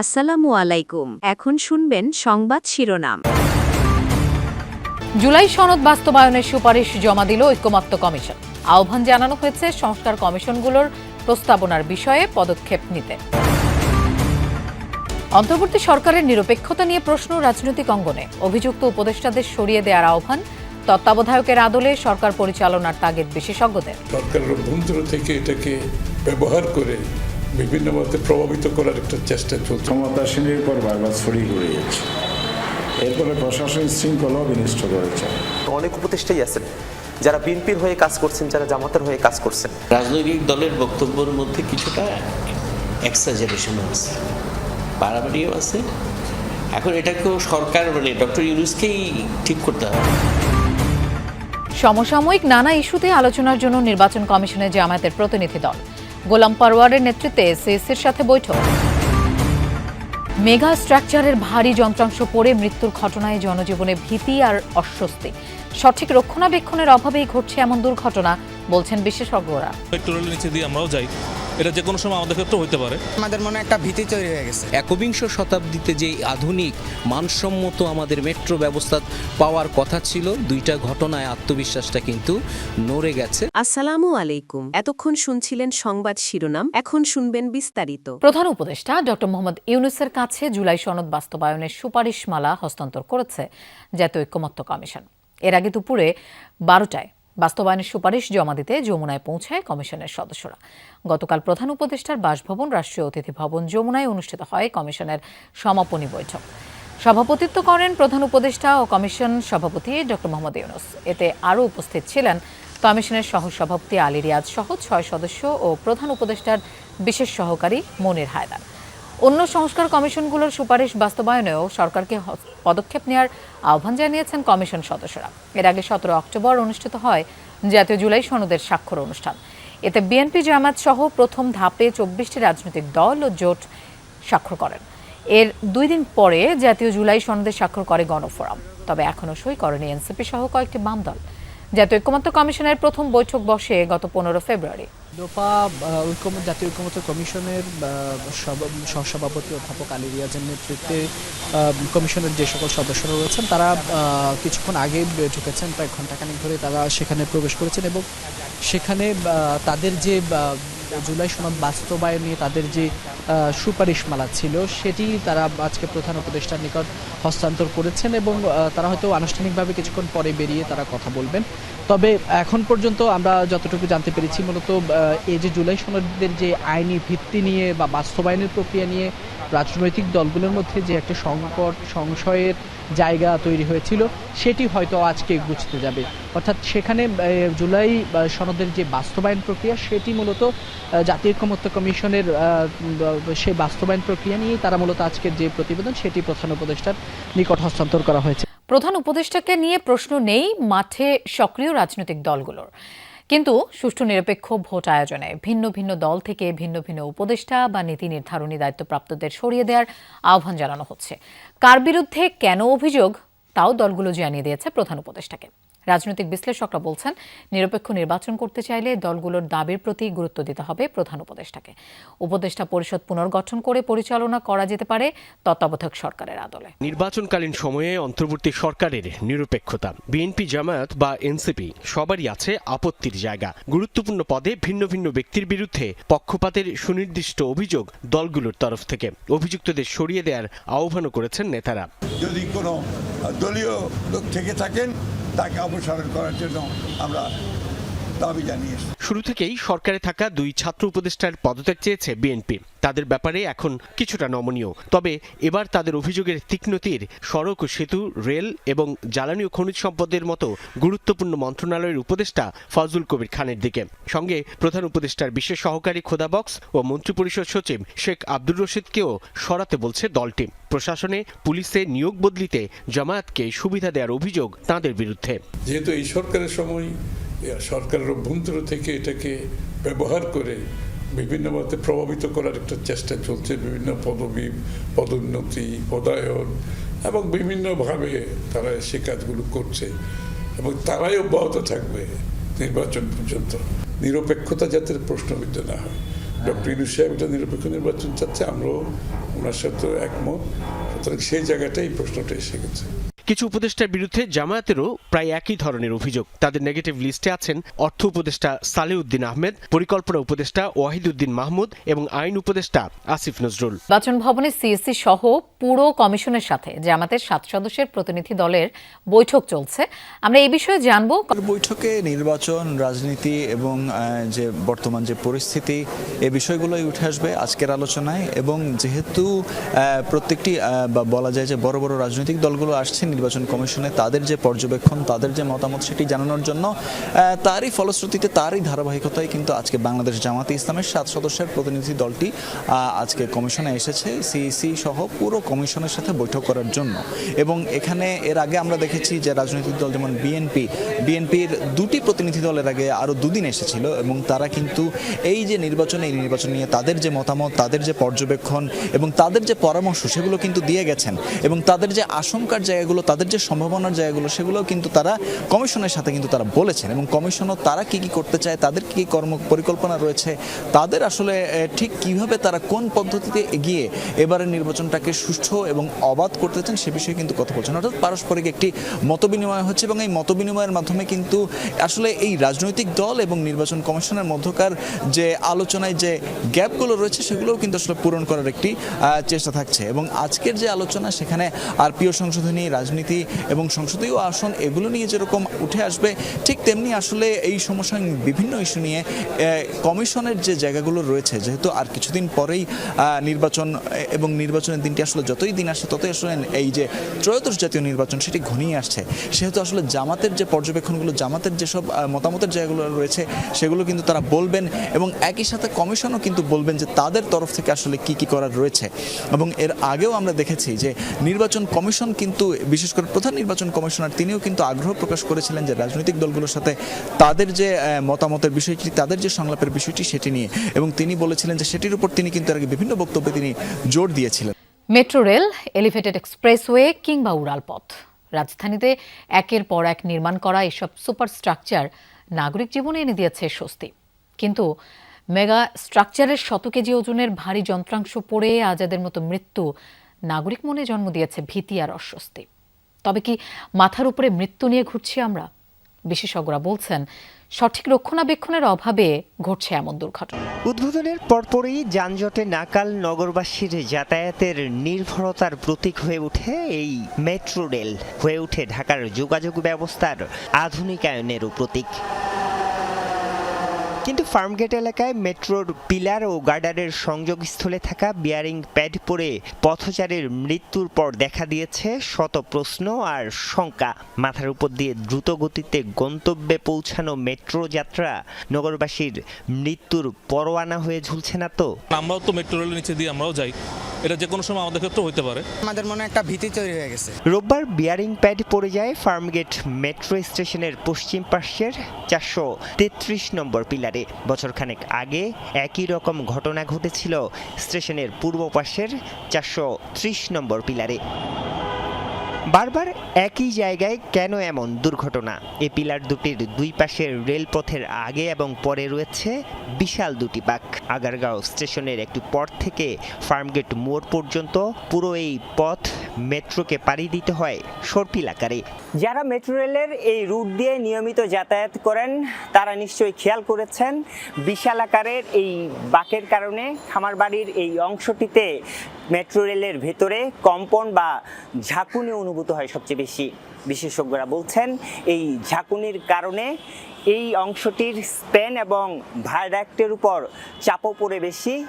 আসসালামু আলাইকুম। এখন শুনবেন সংবাদ শিরোনাম। জুলাই সনদ বাস্তবায়নের সুপারিশ জমা দিল ঐক্যমত্য কমিশন। আহ্বান জানানো হয়েছে সংস্কার কমিশনগুলোর প্রস্তাবনার বিষয়ে পদক্ষেপ নিতে। অন্তর্বর্তী সরকারের নিরপেক্ষতা নিয়ে প্রশ্ন রাজনৈতিক অঙ্গনে। অভিযুক্ত উপদেষ্টাদের সরিয়ে দেওয়ার আহ্বান তত্ত্বাবধায়কের আদলে সরকার পরিচালনার তাগিদ বিশেষজ্ঞদের। সরকারের অভ্যন্তর থেকে এটাকে ব্যবহার করে বিভিন্ন মতে প্রভাবিত করার একটা চেষ্টা চলছে। ক্ষমতাসীনের পর বারবার ছড়িয়ে ঘুরে যাচ্ছে। এরপরে প্রশাসনিক শৃঙ্খলাও বিনষ্ট করেছে। অনেক উপদেষ্টাই আছেন যারা বিএনপির হয়ে কাজ করছেন যারা জামাতের হয়ে কাজ করছেন। রাজনৈতিক দলের বক্তব্যের মধ্যে কিছুটা এক্সাজারেশনও আছে বাড়াবাড়িও আছে। এখন এটাকেও সরকার মানে ডক্টর ইউনুসকেই ঠিক করতে হবে। সমসাময়িক নানা ইস্যুতে আলোচনার জন্য নির্বাচন কমিশনে জামায়াতের প্রতিনিধি দল। গোলাম পারওয়ারের নেতৃত্বে সিএসির সাথে বৈঠক। মেগা স্ট্রাকচারের ভারী যন্ত্রাংশ পড়ে মৃত্যুর ঘটনায় জনজীবনে ভীতি আর অস্বস্তি। সঠিক রক্ষণাবেক্ষণের অভাবেই ঘটছে এমন দুর্ঘটনা, বলছেন বিশেষজ্ঞরা। এটা যে কোনো সময় আমাদের ক্ষেত্রে হতে পারে। আমাদের মনে একটা ভীতি তৈরি হয়ে গেছে। একবিংশ শতাব্দীতে যে আধুনিক মানসম্মত আমাদের মেট্রো ব্যবস্থা পাওয়ার কথা ছিল দুইটা ঘটনায় আত্মবিশ্বাসটা কিন্তু নড়ে গেছে। আসসালামু আলাইকুম। এতক্ষণ শুনছিলেন সংবাদ শিরোনাম এখন শুনবেন বিস্তারিত। প্রধান উপদেষ্টা ডক্টর মোহাম্মদ ইউনুসের কাছে জুলাই সনদ বাস্তবায়নের সুপারিশমালা হস্তান্তর করেছে জাতীয় ঐক্যমত্য কমিশন। এর আগে দুপুরে বারোটায় বাস্তবায়নের সুপারিশ জমা দিতে যমুনায় পৌঁছায় কমিশনের সদস্যরা। গতকাল প্রধান উপদেষ্টার বাসভবন, রাষ্ট্রীয় অতিথি ভবন যমুনায় অনুষ্ঠিত হয় কমিশনের সমাপনী বৈঠক। সভাপতিত্ব করেন প্রধান উপদেষ্টা ও কমিশন সভাপতি ডক্টর মোহাম্মদ ইউনুস। এতে আরও উপস্থিত ছিলেন কমিশনের সহসভাপতি আলী রিয়াজ সহ ছয় সদস্য ও প্রধান উপদেষ্টার বিশেষ সহকারী মনির হায়দার। অন্য সংস্কার কমিশনগুলোর সুপারিশ বাস্তবায়নেও সরকারকে পদক্ষেপ নেওয়ার আহ্বান জানিয়েছেন কমিশন সদস্যরা। এর আগে সতেরো অক্টোবর অনুষ্ঠিত হয় জাতীয় জুলাই সনদের স্বাক্ষর অনুষ্ঠান। এতে বিএনপি জামাত সহ প্রথম ধাপে চব্বিশটি রাজনৈতিক দল ও জোট স্বাক্ষর করেন। এর দুই দিন পরে জাতীয় জুলাই সনদে স্বাক্ষর করে গণফোরাম। তবে এখনও সই করেনি এনসিপি সহ কয়েকটি বাম দল জাতীয় ঐক্যমত্য কমিশনের প্রথম বৈঠক বসে গত পনেরো ফেব্রুয়ারি। দোপা ঐক্যমত জাতীয় ঐক্যমত কমিশনের সহসভাপতি অধ্যাপক আলী রিয়াজের নেতৃত্বে কমিশনের যে সকল সদস্যরা রয়েছেন, তারা কিছুক্ষণ আগে ঢুকেছেন, প্রায় ঘন্টাখানেক ধরে তারা সেখানে প্রবেশ করেছেন এবং সেখানে তাদের যে জুলাই সনদ বাস্তবায়ন নিয়ে তাদের যে সুপারিশমালা ছিল, সেটি তারা আজকে প্রধান উপদেষ্টার নিকট হস্তান্তর করেছেন এবং তারা হয়তো আনুষ্ঠানিকভাবে কিছুক্ষণ পরে বেরিয়ে তারা কথা বলবেন। তবে এখন পর্যন্ত আমরা যতটুকু জানতে পেরেছি, মূলত এই যে জুলাই সনদের যে আইনি ভিত্তি নিয়ে বা বাস্তবায়নের প্রক্রিয়া নিয়ে রাজনৈতিক দলগুলোর মধ্যে যে একটা সংকট, সংশয়ের জায়গা তৈরি হয়েছিল, সেটি হয়তো আজকে গুছতে যাবে। অর্থাৎ সেখানে জুলাই সনদের যে বাস্তবায়ন প্রক্রিয়া, সেটি মূলত জাতীয় ঐক্যমত্য কমিশনের সেই বাস্তবায়ন প্রক্রিয়া নিয়েই তারা মূলত আজকের যে প্রতিবেদন, সেটি প্রধান উপদেষ্টার নিকট হস্তান্তর করা হয়েছে। প্রধান উপদেষ্টাকে নিয়ে প্রশ্ন নেই মাঠে সক্রিয় রাজনৈতিক দলগুলোর। কিন্তু সুষ্ঠু নিরপেক্ষ ভোট আয়োজনে ভিন্ন ভিন্ন দল থেকে ভিন্ন ভিন্ন উপদেষ্টা বা নীতি নির্ধারণী দায়িত্বপ্রাপ্তদের সরিয়ে দেওয়ার আহ্বান জানানো হচ্ছে। কার বিরুদ্ধে কেন অভিযোগ, তাও দলগুলো জানিয়ে দিয়েছে প্রধান উপদেষ্টাকে। রাজনৈতিক বিশ্লেষকরা বলছেন নিরপেক্ষ নির্বাচন করতে চাইলে দলগুলোর দাবির প্রতি গুরুত্ব দিতে হবে প্রধান উপদেষ্টাকে। উপদেষ্টা পরিষদ পুনর্গঠন করে পরিচালনা করা যেতে পারে তত্ত্বাবধায়ক সরকারের আদলে। নির্বাচনকালীন সময়ে অন্তর্বর্তী সরকারের নিরপেক্ষতা বিএনপি জামায়াত বা এনসিপি সবারই আছে আপত্তির জায়গা। গুরুত্বপূর্ণ পদে ভিন্ন ভিন্ন ব্যক্তির বিরুদ্ধে পক্ষপাতের সুনির্দিষ্ট অভিযোগ দলগুলোর তরফ থেকে। অভিযুক্তদের সরিয়ে দেওয়ার আহ্বানও করেছেন নেতারা। যদি কোনো দলীয় লোক থেকে থাকেন তাকে অপসারণ করার জন্য আমরা দাবি জানিয়েছি শুরু থেকেই সরকারে থাকা দুই ছাত্র উপদেষ্টার পদত্যাগ চেয়েছে বিএনপি তাদের ব্যাপারে এখন কিছুটা নমনীয়। তবে এবার তাদের অভিযোগের তীক্ষ্ণ তীর সড়ক ও সেতু রেল এবং জ্বালানি ও খনিজ সম্পদের মতো গুরুত্বপূর্ণ মন্ত্রণালয়ের উপদেষ্টা ফজল কবির খানের দিকে। সঙ্গে প্রধান উপদেষ্টার বিশেষ সহকারী খোদা বক্স ও মন্ত্রিপরিষদ সচিব শেখ আব্দুর রশিদকেও সরাতে বলছে দলটি। প্রশাসনে পুলিশে নিয়োগ বদলিতে জামায়াতকে সুবিধা দেওয়ার অভিযোগ তাঁদের বিরুদ্ধে। যেহেতু এই সরকারের সময় সরকারের অভ্যন্তর থেকে এটাকে ব্যবহার করে বিভিন্ন মতে প্রভাবিত করার একটা চেষ্টা চলছে। বিভিন্ন পদবি, পদোন্নতি, পদায়ন এবং বিভিন্নভাবে তারা সে কাজগুলো করছে এবং তারাই অব্যাহত থাকবে নির্বাচন পর্যন্ত। নিরপেক্ষতা যাতে প্রশ্নবিদ্ধ না হয়। ডক্টর ইনু সাহেব একটা নিরপেক্ষ নির্বাচন চাচ্ছে, আমরাও ওনার সাথে একমত। সুতরাং সেই জায়গাটাই প্রশ্নটা এসে গেছে। কিছু উপদেষ্টার বিরুদ্ধে জামায়াতেরও প্রায় একই ধরনের অভিযোগ। তাদের নেগেটিভ লিস্টে আছেন অর্থ উপদেষ্টা সালেউদ্দিন আহমেদ পরিকল্পনা উপদেষ্টা ওয়াহিদুদ্দিন মাহমুদ এবং আইন উপদেষ্টা আসিফ নজরুল। নির্বাচন ভবনে সিএসসি সহ পুরো কমিশনের সাথে জামাতের সাত সদস্যের প্রতিনিধি দলের বৈঠক চলছে। আমরা এই বিষয়ে জানব বৈঠকে নির্বাচন রাজনীতি এবং আহ, যে বর্তমান যে পরিস্থিতি এ বিষয়গুলোই উঠে আসবে আজকের আলোচনায়। এবং যেহেতু আহ, প্রত্যেকটি আহ, বা বলা যায় যে বড় বড় রাজনৈতিক দলগুলো আসছে নির্বাচন কমিশনে তাদের যে পর্যবেক্ষণ, তাদের যে মতামত সেটি জানানোর জন্য তারই ফলশ্রুতিতে তারই ধারাবাহিকতায় কিন্তু আজকে বাংলাদেশ জামাতে ইসলামের সাত সদস্যের প্রতিনিধি দলটি আজকে কমিশনে এসেছে। সিইসি সহ পুরো কমিশনের সাথে বৈঠক করার জন্য। এবং এখানে এর আগে আমরা দেখেছি যে রাজনৈতিক দল যেমন বিএনপি বিএনপির দুটি প্রতিনিধি দল এর আগে আরও দুদিন এসেছিল এবং তারা কিন্তু এই যে নির্বাচন, এই নির্বাচন নিয়ে তাদের যে মতামত, তাদের যে পর্যবেক্ষণ এবং তাদের যে পরামর্শ সেগুলো কিন্তু দিয়ে গেছেন। এবং তাদের যে আশঙ্কার জায়গাগুলো তাদের যে সম্ভাবনার জায়গাগুলো সেগুলো কিন্তু তারা কমিশনের সাথে কিন্তু তারা বলেছেন এবং কমিশনও তারা কি কি করতে চায়, তাদের কি কি কর্ম পরিকল্পনা রয়েছে, তাদের আসলে ঠিক কীভাবে তারা কোন পদ্ধতিতে এগিয়ে এবারের নির্বাচনটাকে সুষ্ঠু এবং অবাধ করতে চান, সে বিষয়ে কিন্তু কথা বলছেন। অর্থাৎ পারস্পরিক একটি মতবিনিময় হচ্ছে এবং এই মতবিনিময়ের মাধ্যমে কিন্তু আসলে এই রাজনৈতিক দল এবং নির্বাচন কমিশনের মধ্যকার যে আলোচনায় যে গ্যাপগুলো রয়েছে, সেগুলোও কিন্তু আসলে পূরণ করার একটি চেষ্টা থাকছে। এবং আজকের যে আলোচনা, সেখানে আরপিও সংশোধনী রাজনীতি এবং সংসদীয় আসন এগুলো নিয়ে যেরকম উঠে আসবে, ঠিক তেমনি আসলে এই সমস্যা বিভিন্ন ইস্যু নিয়ে কমিশনের যে জায়গাগুলো রয়েছে, যেহেতু আর কিছুদিন পরেই নির্বাচন, এবং নির্বাচনের দিনটি আসলে যতই দিন আসে ততই আসলে এই যে ত্রয়োদশ জাতীয় নির্বাচন সেটি ঘনিয়ে আসছে। সেহেতু আসলে জামাতের যে পর্যবেক্ষণগুলো, জামাতের যেসব মতামতের জায়গাগুলো রয়েছে, সেগুলো কিন্তু তারা বলবেন এবং একই সাথে কমিশনও কিন্তু বলবেন যে তাদের তরফ থেকে আসলে কি কি করার রয়েছে। এবং এর আগেও আমরা দেখেছি যে নির্বাচন কমিশন কিন্তু বিশেষ করে প্রধান নির্বাচন কমিশনার, তিনিও কিন্তু আগ্রহ প্রকাশ করেছিলেন যে রাজনৈতিক দলগুলোর সাথে তাদের যে মতামতের বিষয়টি, তাদের যে সংলাপের বিষয়টি সেটি নিয়ে। এবং তিনি বলেছিলেন যে সেটির উপর তিনি কিন্তু আগে বিভিন্ন বক্তব্যে তিনি জোর দিয়েছিলেন। মেট্রো রেল, এলিভেটেড এক্সপ্রেসওয়ে কিংবা উড়ালপথ। রাজধানীতে একের পর এক নির্মাণ করা এসব সুপার স্ট্রাকচার নাগরিক জীবনে এনে দিয়েছে স্বস্তি। কিন্তু মেগা স্ট্রাকচারের শত কেজি ওজনের ভারী যন্ত্রাংশ পড়ে আজাদের মতো মৃত্যু নাগরিক মনে জন্ম দিয়েছে ভীতি আর অস্বস্তি। তবে কি মাথার উপরে মৃত্যু নিয়ে ঘুরছি আমরা? বিশেষজ্ঞরা বলছেন, সঠিক রক্ষণাবেক্ষণের অভাবে ঘটছে এমন দুর্ঘটনা। উদ্বোধনের পরপরই যানজটে নাকাল নগরবাসীর যাতায়াতের নির্ভরতার প্রতীক হয়ে ওঠে এই মেট্রো রেল। হয়ে ওঠে ঢাকার যোগাযোগ ব্যবস্থার আধুনিকায়নেরও প্রতীক। কিন্তু ফার্মগেট এলাকায় মেট্রোর পিলার ও গার্ডারের সংযোগস্থলে থাকা বিয়ারিং প্যাড পরে পথচারীর মৃত্যুর পর দেখা দিয়েছে শত প্রশ্ন আর শঙ্কা। মাথার উপর দিয়ে দ্রুত গতিতে গন্তব্যে পৌঁছানো মেট্রো যাত্রা নগরবাসীর মৃত্যুর পরোয়ানা হয়ে ঝুলছে না তো? আমরাও তো মেট্রো রেলের নিচে দিয়ে আমরাও যাই। এটা যে কোনো সময় আমাদের ক্ষেত্রেও হতে পারে। আমাদের মনে একটা ভীতি তৈরি হয়ে গেছে। রোববার বিয়ারিং প্যাড পড়ে যায় ফার্মগেট মেট্রো স্টেশনের পশ্চিম পার্শ্বের চারশো তেত্রিশ নম্বর পিলারে। বছরখানেক আগে একই রকম ঘটনা ঘটেছিল স্টেশনের পূর্ব পাশের চারশো ত্রিশ নম্বর পিলারে। বারবার একই জায়গায় কেন এমন দুর্ঘটনা? এ পিলার দুটির দুই পাশের রেলপথের আগে এবং পরে রয়েছে বিশাল দুটি পাক আগারগাঁও স্টেশনের একটু পর থেকে ফার্মগেট মোড় পর্যন্ত পুরো এই পথ মেট্রোকে পাড়ি দিতে হয় সর্পিল আকারে। যারা মেট্রো রেলের এই রুট দিয়ে নিয়মিত যাতায়াত করেন, তারা নিশ্চয়ই খেয়াল করেছেন, বিশাল আকারের এই বাঁকের কারণে খামারবাড়ির এই অংশটিতে মেট্রো রেলের ভেতরে কম্পন বা ঝাঁকুনি অনুভূত হয় সবচেয়ে বেশি। বিশেষজ্ঞরা বলছেন, এই ঝাঁকুনির কারণে এই অংশটির স্পেন এবং ভায়াডাক্টের উপর চাপও পড়ে বেশি।